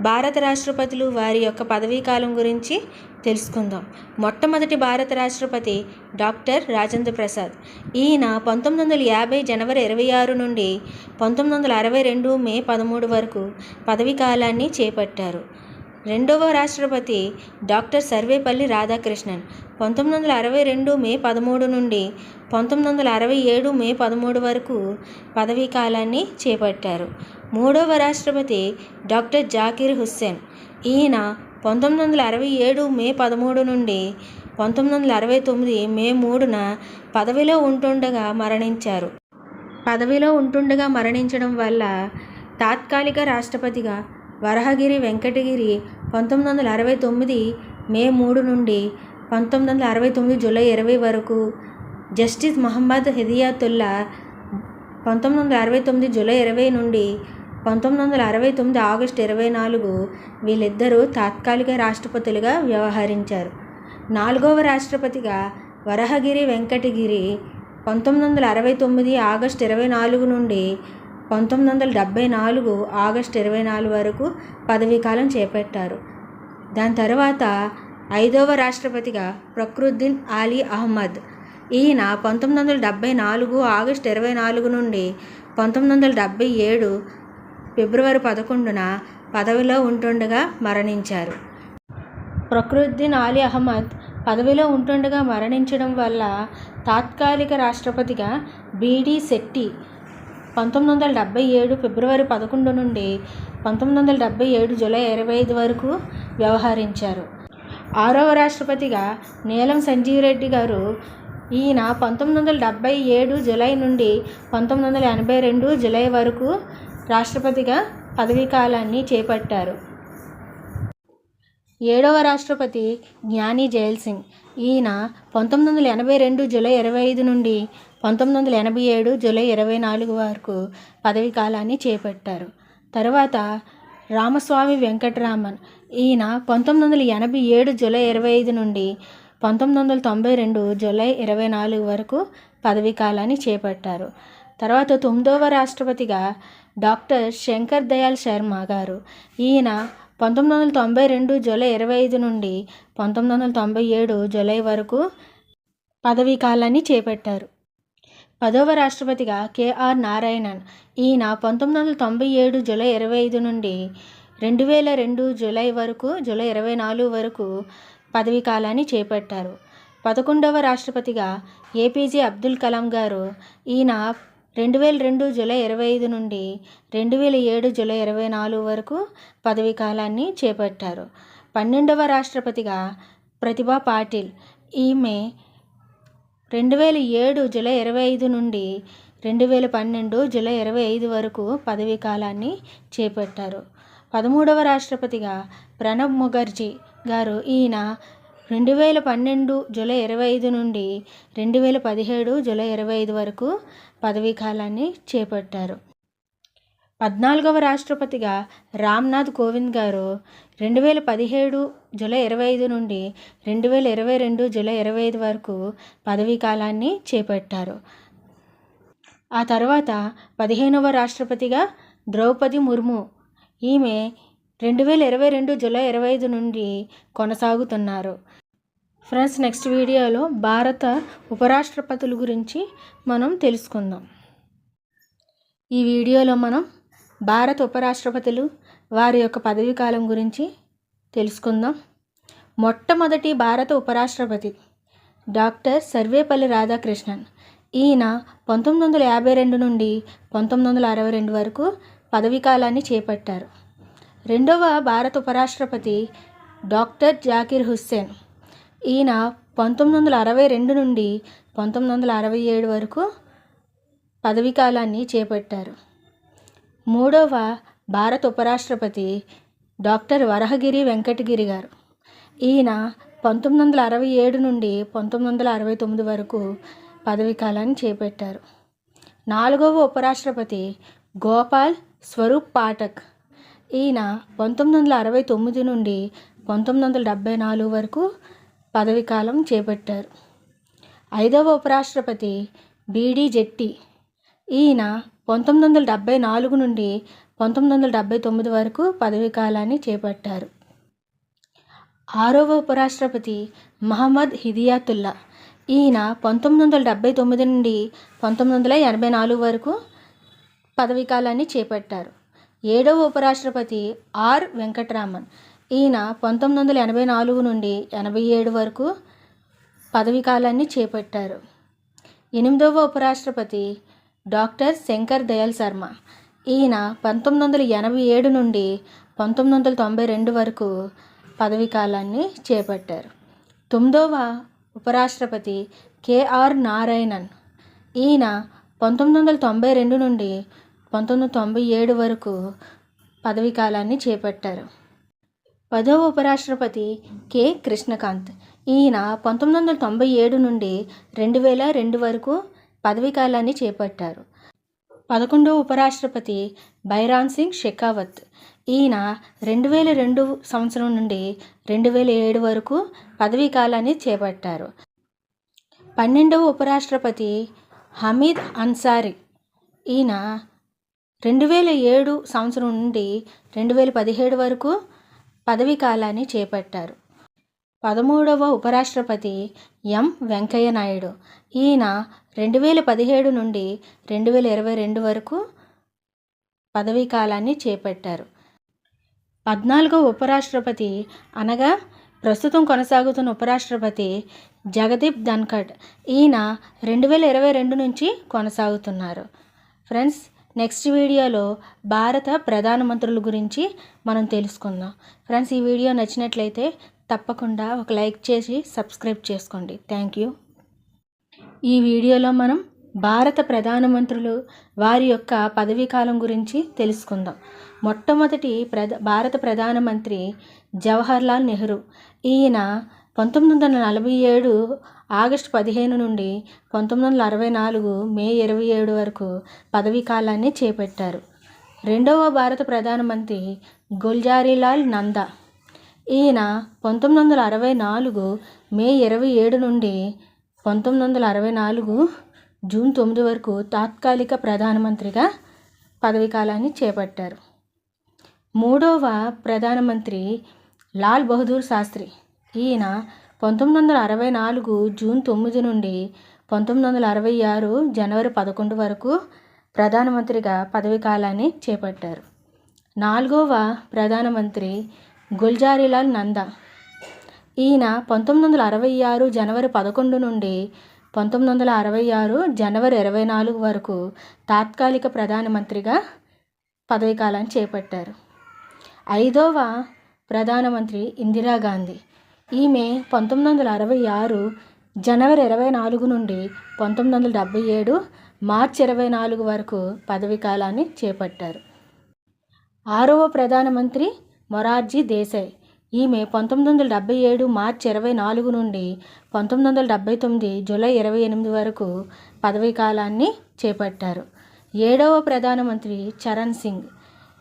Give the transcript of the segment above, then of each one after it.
భారత రాష్ట్రపతులు వారి యొక్క పదవీకాలం గురించి తెలుసుకుందాం. మొట్టమొదటి భారత రాష్ట్రపతి డాక్టర్ రాజేంద్ర ప్రసాద్. ఈయన పంతొమ్మిది వందల యాభై జనవరి ఇరవై ఆరు నుండి పంతొమ్మిది వందల అరవై రెండు మే పదమూడు వరకు పదవీ కాలాన్ని చేపట్టారు. రెండవ రాష్ట్రపతి డాక్టర్ సర్వేపల్లి రాధాకృష్ణన్. పంతొమ్మిది వందల అరవై రెండు మే పదమూడు నుండి పంతొమ్మిది వందల అరవై ఏడు మే పదమూడు వరకు పదవీ కాలాన్ని చేపట్టారు. మూడవ రాష్ట్రపతి డాక్టర్ జాకీర్ హుస్సేన్. ఈయన పంతొమ్మిది వందల అరవై ఏడు మే పదమూడు నుండి పంతొమ్మిది వందల అరవై తొమ్మిది మే మూడున పదవిలో ఉంటుండగా మరణించారు. పదవిలో ఉంటుండగా మరణించడం వల్ల తాత్కాలిక రాష్ట్రపతిగా వరహగిరి వెంకటగిరి పంతొమ్మిది వందల అరవై తొమ్మిది మే మూడు నుండి పంతొమ్మిది వందల అరవై తొమ్మిది జూలై ఇరవై వరకు జస్టిస్ మహమ్మద్ హెదియాతుల్లా పంతొమ్మిది వందల అరవై తొమ్మిది జూలై ఇరవై నుండి పంతొమ్మిది వందల అరవై తొమ్మిది ఆగస్టు ఇరవై నాలుగు వీళ్ళిద్దరూ తాత్కాలిక రాష్ట్రపతులుగా వ్యవహరించారు. నాలుగవ రాష్ట్రపతిగా వరహగిరి వెంకటగిరి పంతొమ్మిది వందల అరవై తొమ్మిది ఆగస్టు ఇరవై నాలుగు నుండి పంతొమ్మిది వందల డెబ్భై నాలుగు ఆగస్టు ఇరవై నాలుగు వరకు పదవీకాలం చేపట్టారు. దాని తర్వాత ఐదవ రాష్ట్రపతిగా ప్రకృద్దీన్ ఆలీ అహ్మద్. ఈయన పంతొమ్మిది వందల డెబ్భై నాలుగు ఆగస్టు ఇరవై నాలుగు నుండి పంతొమ్మిది వందల డెబ్భై ఏడు ఫిబ్రవరి పదకొండున పదవిలో ఉంటుండగా మరణించారు. ప్రకృద్దీన్ ఆలీ అహ్మద్ పదవిలో ఉంటుండగా మరణించడం వల్ల తాత్కాలిక రాష్ట్రపతిగా బీడీ శెట్టి పంతొమ్మిది వందల డెబ్భై ఏడు ఫిబ్రవరి పదకొండు నుండి పంతొమ్మిది వందల డెబ్భై ఏడు జూలై ఇరవై ఐదు వరకు వ్యవహరించారు. ఆరవ రాష్ట్రపతిగా నీలం సంజీవ్ రెడ్డి గారు ఈయన పంతొమ్మిది వందల డెబ్భై ఏడు జూలై నుండి పంతొమ్మిది వందల ఎనభై రెండు జూలై వరకు రాష్ట్రపతిగా పదవీకాలాన్ని చేపట్టారు. ఏడవ రాష్ట్రపతి జ్ఞాని జయల్ సింగ్. ఈయన పంతొమ్మిది వందల ఎనభై రెండు జూలై ఇరవై ఐదు నుండి పంతొమ్మిది వందల ఎనభై ఏడు జూలై ఇరవై నాలుగు వరకు పదవీ కాలాన్ని చేపట్టారు. తర్వాత రామస్వామి వెంకటరామన్. ఈయన పంతొమ్మిది వందల ఎనభై ఏడు జూలై ఇరవై ఐదు నుండి పంతొమ్మిది వందల తొంభై రెండు జూలై ఇరవై నాలుగు వరకు పదవీ కాలాన్ని చేపట్టారు. తర్వాత తొమ్మిదవ రాష్ట్రపతిగా డాక్టర్ శంకర్ దయాళ్ శర్మ గారు. ఈయన పంతొమ్మిది వందల తొంభై రెండు జూలై ఇరవై ఐదు నుండి పంతొమ్మిది వందల తొంభై ఏడు జూలై వరకు పదవీ కాలాన్ని చేపట్టారు. పదవ రాష్ట్రపతిగా కేఆర్ నారాయణన్ ఈయన పంతొమ్మిది వందల తొంభై ఏడు జూలై ఇరవై ఐదు నుండి రెండు వేల రెండు జూలై వరకు జూలై ఇరవై నాలుగు వరకు పదవీ కాలాన్ని చేపట్టారు. పదకొండవ రాష్ట్రపతిగా ఏపీజే అబ్దుల్ కలాం గారు ఈయన రెండు వేల రెండు జూలై ఇరవై ఐదు నుండి రెండు వేల ఏడు జూలై ఇరవై నాలుగు వరకు పదవీ కాలాన్ని చేపట్టారు. పన్నెండవ రాష్ట్రపతిగా ప్రతిభా పాటిల్ ఈమె రెండు వేల ఏడు జూలై ఇరవై ఐదు నుండి రెండు వేల పన్నెండు జూలై ఇరవై ఐదు వరకు పదవీ కాలాన్ని చేపట్టారు. పదమూడవ రాష్ట్రపతిగా ప్రణబ్ ముఖర్జీ గారు ఈయన రెండు వేల పన్నెండు జూలై ఇరవై ఐదు నుండి రెండు వేల పదిహేడు జూలై ఇరవై ఐదు వరకు పదవీ కాలాన్ని చేపట్టారు. పద్నాలుగవ రాష్ట్రపతిగా రామ్నాథ్ కోవింద్ గారు రెండు వేల పదిహేడు జూలై ఇరవై ఐదు నుండి రెండు వేల ఇరవై రెండు జూలై ఇరవై ఐదు వరకు పదవీ కాలాన్ని చేపట్టారు. ఆ తర్వాత పదిహేనవ రాష్ట్రపతిగా ద్రౌపది ముర్ము ఈమె రెండు వేల ఇరవై రెండు జూలై ఇరవై ఐదు నుండి కొనసాగుతున్నారు. ఫ్రెండ్స్ నెక్స్ట్ వీడియోలో భారత ఉపరాష్ట్రపతుల గురించి మనం తెలుసుకుందాం. ఈ వీడియోలో మనం భారత ఉపరాష్ట్రపతులు వారి యొక్క పదవీ కాలం గురించి తెలుసుకుందాం. మొట్టమొదటి భారత ఉపరాష్ట్రపతి డాక్టర్ సర్వేపల్లి రాధాకృష్ణన్ ఈయన పంతొమ్మిది వందల యాభై రెండు నుండి పంతొమ్మిది వందల అరవై రెండు వరకు పదవీకాలాన్ని చేపట్టారు. రెండవ భారత ఉపరాష్ట్రపతి డాక్టర్ జాకీర్ హుస్సేన్ ఈయన పంతొమ్మిది వందల అరవై రెండు నుండి పంతొమ్మిది వందల అరవై ఏడు వరకు పదవీకాలాన్ని చేపట్టారు. మూడవ భారత ఉపరాష్ట్రపతి డాక్టర్ వరహగిరి వెంకటగిరి గారు. ఈయన పంతొమ్మిది వందల అరవై ఏడు నుండి పంతొమ్మిది వందల అరవై తొమ్మిది వరకు పదవీకాలాన్ని చేపట్టారు. నాలుగవ ఉపరాష్ట్రపతి గోపాల్ స్వరూప్ పాఠక్. ఈయన పంతొమ్మిది వందల అరవై తొమ్మిది నుండి పంతొమ్మిది వందల డెబ్భై నాలుగు వరకు పదవీకాలం చేపట్టారు. ఐదవ ఉపరాష్ట్రపతి బీడీ జెట్టి ఈయన పంతొమ్మిది వందల డెబ్భై నాలుగు నుండి పంతొమ్మిది వందల డెబ్భై తొమ్మిది వరకు పదవీకాలాన్ని చేపట్టారు. ఆరవ ఉపరాష్ట్రపతి మహమ్మద్ హిదియాతుల్లా ఈయన పంతొమ్మిది వందల డెబ్భై తొమ్మిది నుండి పంతొమ్మిది వందల ఎనభై నాలుగు వరకు పదవీకాలాన్ని చేపట్టారు. ఏడవ ఉపరాష్ట్రపతి ఆర్ వెంకటరామన్ ఈయన పంతొమ్మిది వందల ఎనభై నాలుగు నుండి ఎనభై ఏడు వరకు పదవీ కాలాన్ని చేపట్టారు. ఎనిమిదవ ఉపరాష్ట్రపతి డాక్టర్ శంకర్ దయాల్ శర్మ ఈయన పంతొమ్మిది వందల ఎనభై ఏడు నుండి పంతొమ్మిది వందల తొంభై రెండు వరకు పదవీ కాలాన్ని చేపట్టారు. తొమ్మిదవ ఉపరాష్ట్రపతి కేఆర్ నారాయణన్ ఈయన పంతొమ్మిది వందల తొంభై రెండు నుండి పంతొమ్మిది వందల తొంభై ఏడు వరకు పదవీ కాలాన్ని చేపట్టారు. పదవ ఉపరాష్ట్రపతి కె. కృష్ణకాంత్. ఈయన పంతొమ్మిది వందల తొంభై ఏడు నుండి రెండు వేల రెండు వరకు పదవీకాలాన్ని చేపట్టారు. పదకొండవ ఉపరాష్ట్రపతి బైరాన్ సింగ్ షెకావత్. ఈయన రెండు వేల రెండు సంవత్సరం నుండి రెండు వేల ఏడు వరకు పదవీకాలాన్ని చేపట్టారు. పన్నెండవ ఉపరాష్ట్రపతి హమీద్ అన్సారీ. ఈయన రెండు వేల ఏడు సంవత్సరం నుండి రెండు వేల పదిహేడు వరకు పదవీ కాలాన్ని చేపట్టారు. పదమూడవ ఉపరాష్ట్రపతి ఎం. వెంకయ్య నాయుడు. ఈయన రెండు వేల పదిహేడు నుండి రెండు వేల ఇరవై రెండు వరకు పదవీ కాలాన్ని చేపట్టారు. పద్నాలుగవ ఉపరాష్ట్రపతి అనగా ప్రస్తుతం కొనసాగుతున్న ఉపరాష్ట్రపతి జగదీప్ ధన్ఖడ్ ఈయన రెండు వేల ఇరవై రెండు నుంచి కొనసాగుతున్నారు. ఫ్రెండ్స్ నెక్స్ట్ వీడియోలో భారత ప్రధానమంత్రుల గురించి మనం తెలుసుకుందాం. ఫ్రెండ్స్ ఈ వీడియో నచ్చినట్లయితే తప్పకుండా ఒక లైక్ చేసి సబ్స్క్రైబ్ చేసుకోండి. Thank you. ఈ వీడియోలో మనం భారత ప్రధానమంత్రులు వారి యొక్క పదవీ కాలం గురించి తెలుసుకుందాం. మొట్టమొదటి ప్రధ భారత ప్రధానమంత్రి జవహర్లాల్ నెహ్రూ. ఈయన పంతొమ్మిది వందల నలభై ఏడు ఆగస్టు పదిహేను నుండి పంతొమ్మిది వందల అరవై నాలుగు మే ఇరవై ఏడు వరకు పదవీ కాలాన్ని చేపట్టారు. రెండవ భారత ప్రధానమంత్రి గుల్జారీలాల్ నందా. ఈయన పంతొమ్మిది వందల అరవై నాలుగు మే ఇరవై ఏడు నుండి పంతొమ్మిది వందల అరవై నాలుగు జూన్ తొమ్మిది వరకు తాత్కాలిక ప్రధానమంత్రిగా పదవీ కాలాన్ని చేపట్టారు. మూడవ ప్రధానమంత్రి లాల్ బహదూర్ శాస్త్రి. ఈయన పంతొమ్మిది వందల అరవై నాలుగు జూన్ తొమ్మిది నుండి పంతొమ్మిది వందల అరవై ఆరు జనవరి పదకొండు వరకు ప్రధానమంత్రిగా పదవీకాలాన్ని చేపట్టారు. నాలుగవ ప్రధానమంత్రి గుల్జారీలాల్ నందా. ఈయన పంతొమ్మిది వందల అరవై ఆరు జనవరి పదకొండు నుండి పంతొమ్మిది వందల అరవై ఆరు జనవరి ఇరవై నాలుగు వరకు తాత్కాలిక ప్రధానమంత్రిగా పదవీకాలాన్ని చేపట్టారు. ఐదవ ప్రధానమంత్రి ఇందిరాగాంధీ. ఈమె పంతొమ్మిది వందల అరవై ఆరు జనవరి ఇరవై నాలుగు నుండి పంతొమ్మిది వందల డెబ్భై ఏడు మార్చి ఇరవై నాలుగు వరకు పదవీ కాలాన్ని చేపట్టారు. ఆరవ ప్రధానమంత్రి మొరార్జీ దేశాయ్ ఈమె పంతొమ్మిది వందల డెబ్భై ఏడు మార్చి ఇరవై నాలుగు నుండి పంతొమ్మిది వందల డెబ్భై తొమ్మిది జూలై ఇరవై ఎనిమిది వరకు పదవీ కాలాన్ని చేపట్టారు. ఏడవ ప్రధానమంత్రి చరణ్ సింగ్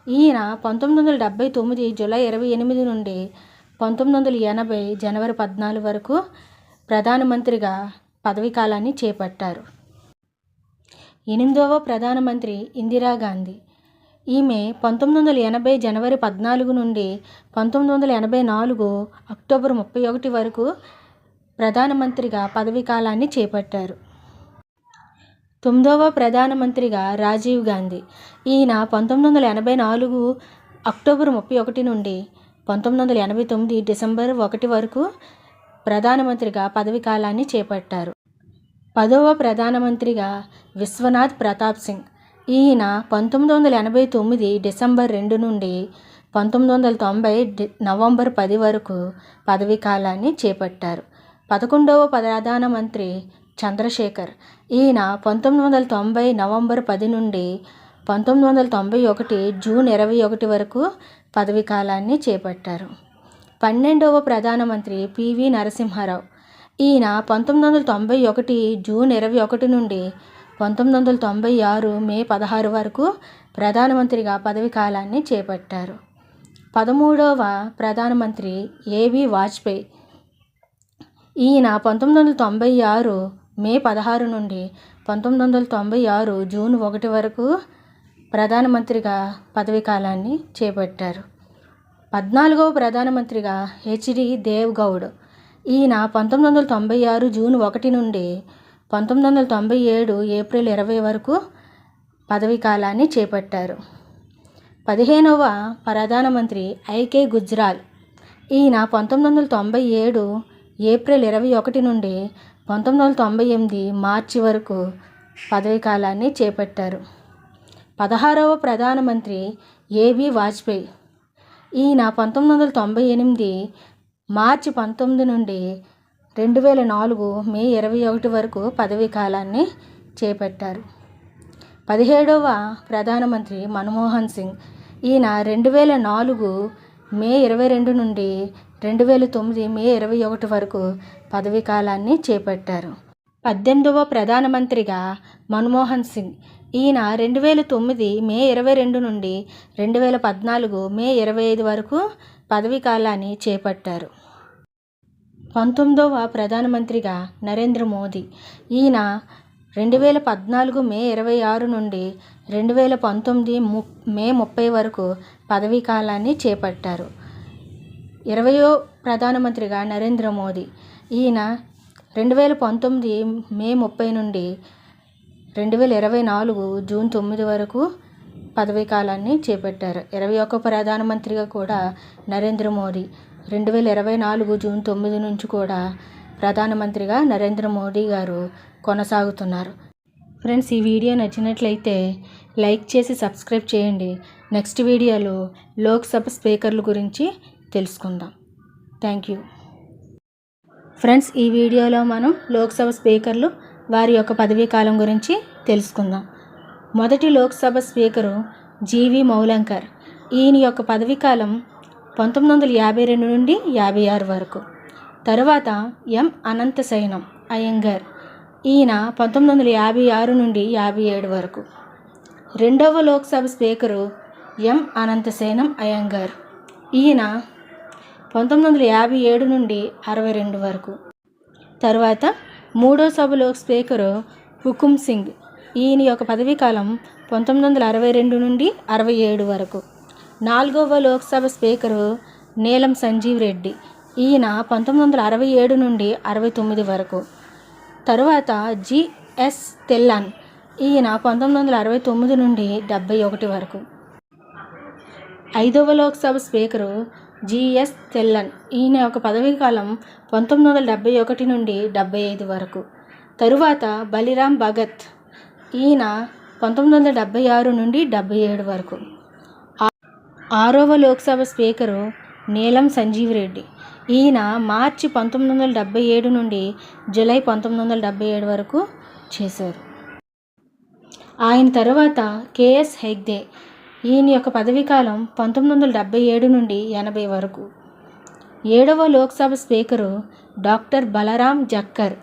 ఈయన పంతొమ్మిది వందల డెబ్బై తొమ్మిది జూలై ఇరవై ఎనిమిది నుండి పంతొమ్మిది వందల ఎనభై జనవరి పద్నాలుగు వరకు ప్రధానమంత్రిగా పదవీకాలాన్ని చేపట్టారు. ఎనిమిదవ ప్రధానమంత్రి ఇందిరాగాంధీ ఈమె పంతొమ్మిది వందల ఎనభై జనవరి పద్నాలుగు నుండి పంతొమ్మిది వందల ఎనభై నాలుగు అక్టోబర్ ముప్పై ఒకటి వరకు ప్రధానమంత్రిగా పదవీకాలాన్ని చేపట్టారు. తొమ్మిదవ ప్రధానమంత్రిగా రాజీవ్ గాంధీ. ఈయన పంతొమ్మిది వందల ఎనభై నాలుగు అక్టోబర్ ముప్పై ఒకటి నుండి పంతొమ్మిది వందల ఎనభై తొమ్మిది డిసెంబర్ ఒకటి వరకు ప్రధానమంత్రిగా పదవీకాలాన్ని చేపట్టారు. పదవ ప్రధానమంత్రిగా విశ్వనాథ్ ప్రతాప్ సింగ్. ఈయన పంతొమ్మిది వందల ఎనభై తొమ్మిది డిసెంబర్ రెండు నుండి పంతొమ్మిది వందల తొంభై నవంబర్ పది వరకు పదవీ కాలాన్ని చేపట్టారు. పదకొండవ ప్రధానమంత్రి చంద్రశేఖర్. ఈయన పంతొమ్మిది వందల తొంభై నవంబర్ పది నుండి పంతొమ్మిది వందల తొంభై ఒకటి జూన్ ఇరవై ఒకటి వరకు పదవీ కాలాన్ని చేపట్టారు. పన్నెండవ ప్రధానమంత్రి పివి నరసింహారావు. ఈయన పంతొమ్మిది వందల తొంభై ఒకటి జూన్ ఇరవై ఒకటి నుండి పంతొమ్మిది వందల తొంభై ఆరు మే పదహారు వరకు ప్రధానమంత్రిగా పదవీ కాలాన్ని చేపట్టారు. పదమూడవ ప్రధానమంత్రి ఏవి వాజ్పేయి. ఈయన పంతొమ్మిది వందల తొంభై ఆరు మే పదహారు నుండి పంతొమ్మిది వందల తొంభై ఆరు జూన్ ఒకటి వరకు ప్రధానమంత్రిగా పదవీ కాలాన్ని చేపట్టారు. పద్నాలుగవ ప్రధానమంత్రిగా హెచ్డి దేవ్ గౌడ్ ఈయన పంతొమ్మిది వందల తొంభై ఆరు జూన్ ఒకటి నుండి పంతొమ్మిది వందల తొంభై ఏడు ఏప్రిల్ ఇరవై వరకు పదవీ కాలాన్ని చేపట్టారు. పదిహేనవ ప్రధానమంత్రి ఐకే గుజ్రాల్. ఈయన పంతొమ్మిది వందల తొంభై ఏడు ఏప్రిల్ ఇరవై ఒకటి నుండి పంతొమ్మిది వందల తొంభై ఎనిమిది మార్చి వరకు పదవీ కాలాన్ని చేపట్టారు. పదహారవ ప్రధానమంత్రి ఏబి వాజ్పేయి. ఈయన పంతొమ్మిది వందల తొంభై ఎనిమిది మార్చి పంతొమ్మిది నుండి రెండు వేల నాలుగు మే ఇరవై ఒకటి వరకు పదవీ కాలాన్ని చేపట్టారు. పదిహేడవ ప్రధానమంత్రి మన్మోహన్ సింగ్. ఈయన రెండు వేల నాలుగు మే ఇరవై రెండు నుండి రెండు వేల తొమ్మిది మే ఇరవై ఒకటి వరకు పదవీ కాలాన్ని చేపట్టారు. పద్దెనిమిదవ ప్రధానమంత్రిగా మన్మోహన్ సింగ్. ఈయన రెండు వేల తొమ్మిది మే ఇరవై రెండు నుండి రెండు వేల పద్నాలుగు మే ఇరవై ఐదు వరకు పదవీ కాలాన్ని చేపట్టారు. పంతొమ్మిదవ ప్రధానమంత్రిగా నరేంద్ర మోదీ. ఈయన రెండు వేల పద్నాలుగు మే ఇరవై ఆరు నుండి రెండు వేల పంతొమ్మిది ము మే ముప్పై వరకు పదవీ కాలాన్ని చేపట్టారు. ఇరవయో ప్రధానమంత్రిగా నరేంద్ర మోదీ. ఈయన రెండు వేల పంతొమ్మిది మే ముప్పై నుండి రెండు వేల ఇరవై నాలుగు జూన్ తొమ్మిది వరకు పదవీ కాలాన్ని చేపట్టారు. ఇరవై ఒక్క ప్రధానమంత్రిగా కూడా నరేంద్ర మోదీ రెండు వేల ఇరవై నాలుగు జూన్ తొమ్మిది నుంచి కూడా ప్రధానమంత్రిగా నరేంద్ర మోదీ గారు కొనసాగుతున్నారు. ఫ్రెండ్స్ ఈ వీడియో నచ్చినట్లయితే లైక్ చేసి సబ్స్క్రైబ్ చేయండి. నెక్స్ట్ వీడియోలో లోక్సభ స్పీకర్ల గురించి తెలుసుకుందాం. Thank you. ఫ్రెండ్స్ ఈ వీడియోలో మనం లోక్సభ స్పీకర్లు వారి యొక్క పదవీ కాలం గురించి తెలుసుకుందాం. మొదటి లోక్సభ స్పీకరు జీవి మౌలంకర్. ఈయన యొక్క పదవీ కాలం పంతొమ్మిది వందల యాభై రెండు నుండి యాభై ఆరు వరకు. తరువాత ఎం. అనంత సైనం అయ్యంగర్. ఈయన పంతొమ్మిది వందల యాభై ఆరు నుండి యాభై ఏడు వరకు. రెండవ లోక్సభ స్పీకరు ఎం. అనంతసేనం అయ్యంగార్. ఈయన పంతొమ్మిది వందల యాభై ఏడు నుండి అరవై రెండు వరకు. తర్వాత మూడో సభలో స్పీకరు హుకుమ్ సింగ్. ఈయన యొక్క పదవీ కాలం పంతొమ్మిది వందల అరవై రెండు నుండి అరవై ఏడు వరకు. నాలుగవ లోక్సభ స్పీకరు నీలం సంజీవ్ రెడ్డి. ఈయన పంతొమ్మిది వందల అరవై ఏడు నుండి అరవై తొమ్మిది వరకు. తరువాత జిఎస్ తెల్లాన్. ఈయన పంతొమ్మిది వందల అరవై తొమ్మిది నుండి డెబ్బై ఒకటి వరకు. ఐదవ లోక్సభ స్పీకరు జిఎస్ తెల్లన్. ఈయన యొక్క పదవీ కాలం పంతొమ్మిది వందల డెబ్బై ఒకటి నుండి డెబ్బై ఐదు వరకు. తరువాత బలిరామ్ భగత్. ఈయన పంతొమ్మిది వందల డెబ్బై ఆరు నుండి డెబ్బై ఏడు వరకు. ఆరవ లోక్సభ స్పీకరు నీలం సంజీవ్ రెడ్డి ఈయన మార్చి పంతొమ్మిది వందల డెబ్బై ఏడు నుండి జూలై పంతొమ్మిది వందల డెబ్బై ఏడు వరకు చేశారు. ఆయన తర్వాత కేఎస్ హెగ్దే ఈయన యొక్క పదవీకాలం పంతొమ్మిది వందల డెబ్బై ఏడు నుండి ఎనభై వరకు. ఏడవ లోక్సభ స్పీకరు డాక్టర్ బలరాం జక్కర్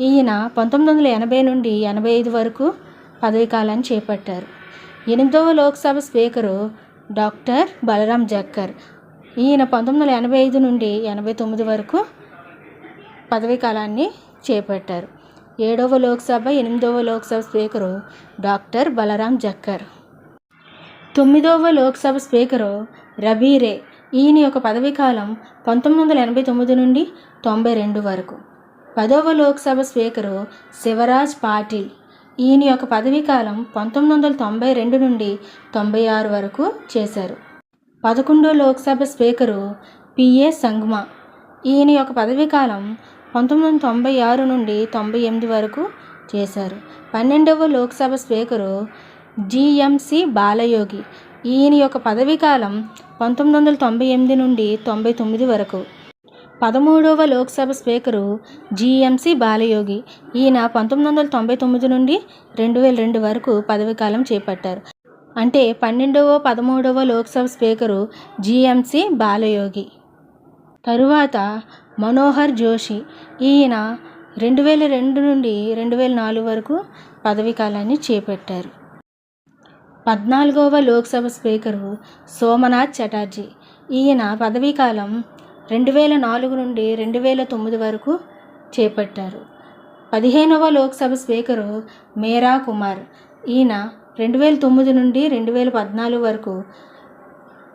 ఈయన పంతొమ్మిది వందల ఎనభై నుండి ఎనభై ఐదు వరకు పదవీకాలాన్ని చేపట్టారు. ఎనిమిదవ లోక్సభ స్పీకరు డాక్టర్ బలరాం జక్కర్ ఈయన పంతొమ్మిది వందల ఎనభై ఐదు నుండి ఎనభై తొమ్మిది వరకు పదవీకాలాన్ని చేపట్టారు. ఏడవ లోక్సభ ఎనిమిదవ లోక్సభ స్పీకరు డాక్టర్ బలరాం జక్కర్ తొమ్మిదవ లోక్సభ స్పీకరు రబీరే ఈయన యొక్క పదవీకాలం పంతొమ్మిది వందల ఎనభై తొమ్మిది నుండి తొంభై రెండు వరకు. పదవ లోక్సభ స్పీకరు శివరాజ్ పాటిల్. ఈయన యొక్క పదవీకాలం పంతొమ్మిది వందల తొంభై రెండు నుండి తొంభై ఆరు వరకు చేశారు. పదకొండో లోక్సభ స్పీకరు పిఏ సంగ్మా. ఈయన యొక్క పదవీకాలం పంతొమ్మిది వందల తొంభై ఆరు నుండి తొంభై ఎనిమిది వరకు చేశారు. పన్నెండవ లోక్సభ స్పీకరు జిఎంసి బాలయోగి. ఈయన యొక్క పదవీకాలం పంతొమ్మిది వందల తొంభై ఎనిమిది నుండి తొంభై తొమ్మిది వరకు. పదమూడవ లోక్సభ స్పీకరు జిఎంసి బాలయోగి. ఈయన పంతొమ్మిది వందల తొంభై తొమ్మిది నుండి రెండు వేల రెండు వరకు పదవీకాలం చేపట్టారు. అంటే పన్నెండవ పదమూడవ లోక్సభ స్పీకరు జిఎంసి బాలయోగి. తరువాత మనోహర్ జోషి. ఈయన రెండు వేల రెండు నుండి రెండు వేల నాలుగు వరకు పదవీకాలాన్ని చేపట్టారు. పద్నాలుగవ లోక్సభ స్పీకరు సోమనాథ్ చటర్జీ. ఈయన పదవీకాలం రెండు వేల నాలుగు నుండి రెండు వేల తొమ్మిది వరకు చేపట్టారు. పదిహేనవ లోక్సభ స్పీకరు మేరా కుమార్. ఈయన రెండు వేల తొమ్మిది నుండి రెండు వేల పద్నాలుగు వరకు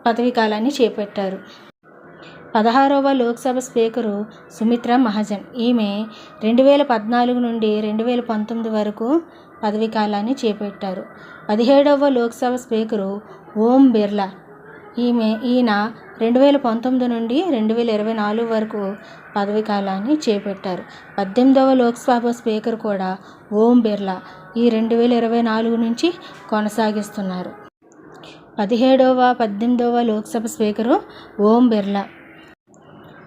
పదవీకాలాన్ని చేపట్టారు. పదహారవ లోక్సభ స్పీకరు సుమిత్రా మహాజన్. ఈమె రెండు వేల పద్నాలుగు నుండి రెండు వేల పంతొమ్మిది వరకు పదవీ కాలాన్ని చేపట్టారు. పదిహేడవ లోక్సభ స్పీకరు ఓం బిర్లా. ఈమె ఈయన రెండు వేల పంతొమ్మిది నుండి రెండు వేల ఇరవై నాలుగు వరకు పదవీ కాలాన్ని చేపట్టారు. పద్దెనిమిదవ లోక్సభ స్పీకర్ కూడా ఓం బిర్లా. ఈ రెండు వేల ఇరవై నాలుగు నుంచి కొనసాగిస్తున్నారు. పదిహేడవ పద్దెనిమిదవ లోక్సభ స్పీకరు ఓం బిర్లా.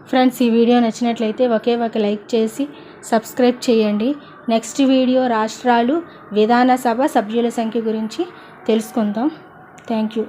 ఫ్రెండ్స్ ఈ వీడియో నచ్చినట్లయితే ఒకే ఒక లైక్ చేసి సబ్స్క్రైబ్ చేయండి. నెక్స్ట్ వీడియో రాష్ట్రాలు విధానసభ సభ్యుల సంఖ్య గురించి తెలుసుకుందాం. Thank you